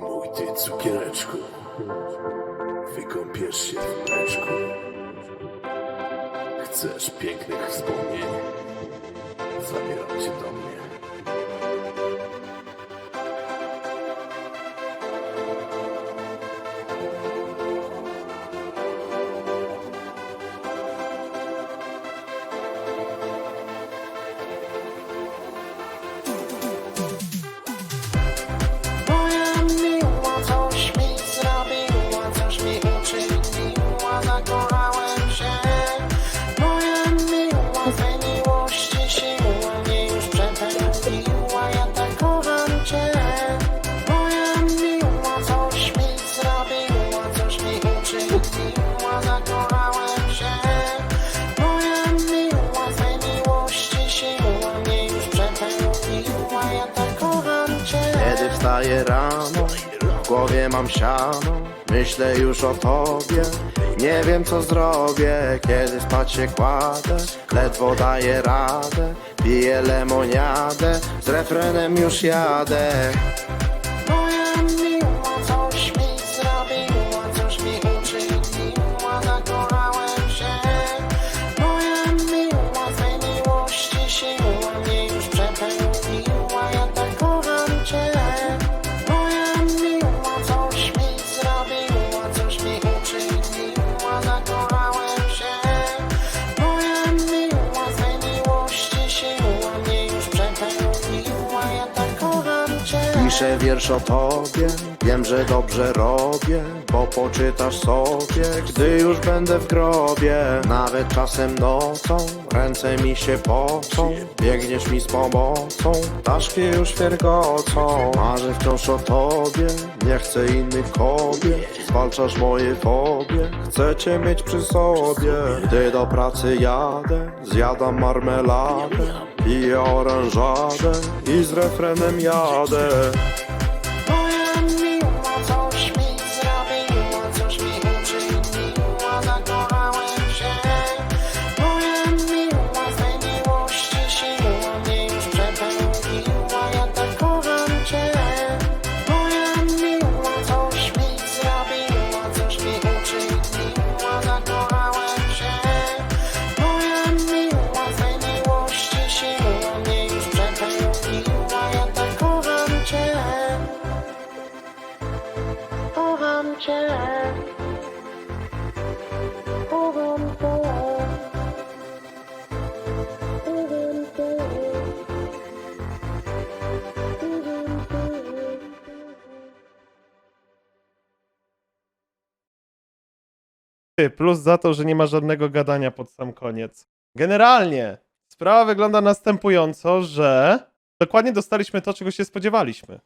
Mój ty cukiereczku, wykąpiesz się w mleczku. Chcesz pięknych wspomnień? Zabieram cię do mnie. Wstaję rano, w głowie mam siano Myślę już o tobie, nie wiem co zrobię Kiedy spać się kładę, ledwo daję radę Piję lemoniadę, z refrenem już jadę Piszę wiersz o tobie, wiem, że dobrze robię Bo poczytasz sobie, gdy już będę w grobie Nawet czasem nocą, ręce mi się pocą. Biegniesz mi z pomocą, ptaszki już wiergocą Marzę wciąż o tobie, nie chcę innych kobiet. Zwalczasz moje fobie, chcę cię mieć przy sobie. Gdy do pracy jadę, zjadam marmeladę Piję oranżadę i z refrenem jadę Cię. plus za to, że nie ma żadnego gadania pod sam koniec. Generalnie sprawa wygląda następująco, że dokładnie dostaliśmy to, czego się spodziewaliśmy.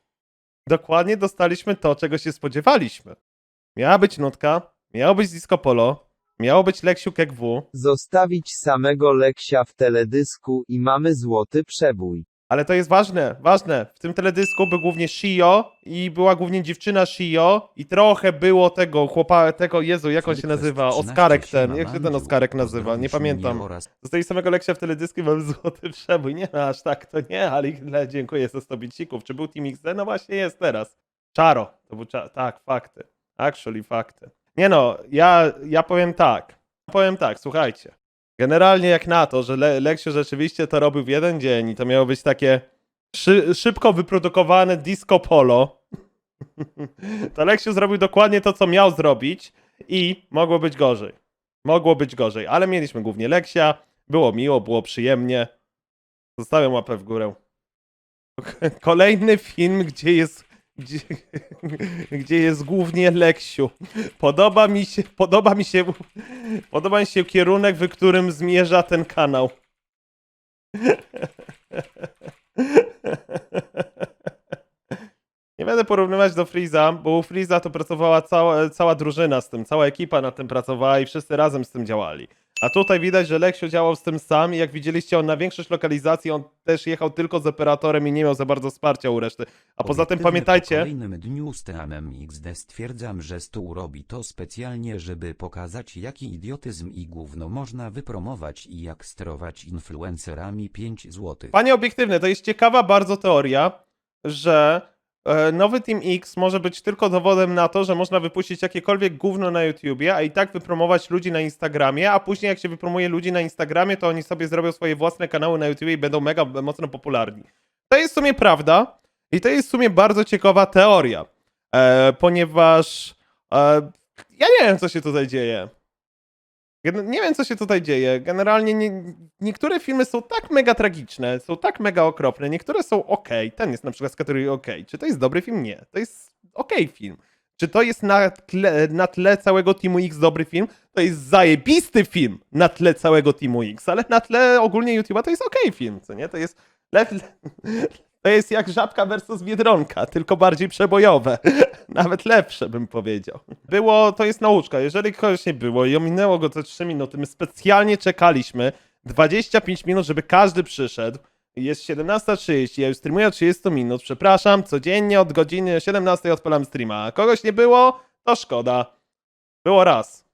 Dokładnie dostaliśmy to, czego się spodziewaliśmy. Miała być nutka, miało być disco polo, miało być Leksiu KW, Zostawić samego Leksia w teledysku i mamy złoty przebój. ale to jest ważne, ważne. W tym teledysku był głównie Shio i była głównie dziewczyna Shio i trochę było tego chłopa, tego, Jezu, jak on się nazywa? Oskarek ten, jak się ten Oskarek nazywa? Nie pamiętam. Zostali samego Leksia w teledysku i mamy złoty przebój. Nie no, aż tak to nie, ale dziękuję za 100 bicików. Czy był Team XD? No właśnie jest teraz. Czaro. To był cza- tak, fakty. Actually fakty. Nie no, ja, ja powiem tak. Powiem tak, słuchajcie. Generalnie jak na to, że Le Leksiu rzeczywiście to robił w jeden dzień i to miało być takie szy szybko wyprodukowane disco polo, to Leksiu zrobił dokładnie to, co miał zrobić i mogło być gorzej. Mogło być gorzej, ale mieliśmy głównie Leksia, było miło, było przyjemnie. Zostawiam łapę w górę. Kolejny film, gdzie jest gdzie, gdzie jest głównie Leksiu. Podoba mi się, podoba mi się, podoba mi się kierunek, w którym zmierza ten kanał. Nie będę porównywać do Freeza, bo u Freeza to pracowała cała, cała drużyna z tym, cała ekipa nad tym pracowała i wszyscy razem z tym działali. A tutaj widać, że Leksio działał z tym sam i jak widzieliście, on na większość lokalizacji, on też jechał tylko z operatorem i nie miał za bardzo wsparcia u reszty. A poza tym Obiektywnie pamiętajcie, Po kolejnym dniu z TMM XD stwierdzam, że stół robi to specjalnie, żeby pokazać jaki idiotyzm i gówno można wypromować i jak sterować influencerami 5 zł. Panie obiektywne, to jest ciekawa bardzo teoria, że nowy Team X może być tylko dowodem na to, że można wypuścić jakiekolwiek gówno na YouTubie, a i tak wypromować ludzi na Instagramie, a później jak się wypromuje ludzi na Instagramie, to oni sobie zrobią swoje własne kanały na YouTubie i będą mega mocno popularni. To jest w sumie prawda i to jest w sumie bardzo ciekawa teoria, e, ponieważ e, ja nie wiem, co się tutaj dzieje. Nie wiem, co się tutaj dzieje. Generalnie nie, niektóre filmy są tak mega tragiczne, są tak mega okropne, niektóre są ok. Ten jest na przykład z kategorii ok. Czy to jest dobry film? Nie. To jest ok film. Czy to jest na tle, na tle całego Teamu X dobry film? To jest zajebisty film na tle całego Teamu X, ale na tle ogólnie YouTube'a to jest ok film, co nie? To jest... Le, to jest jak Żabka versus Biedronka, tylko bardziej przebojowe. Nawet lepsze bym powiedział. Było, to jest nauczka. Jeżeli kogoś nie było i ominęło go te 3 minuty, my specjalnie czekaliśmy 25 minut, żeby każdy przyszedł. Jest 17.30, ja już streamuję od 30 minut, przepraszam, codziennie od godziny 17 odpalam streama. Kogoś nie było, to szkoda. Było raz.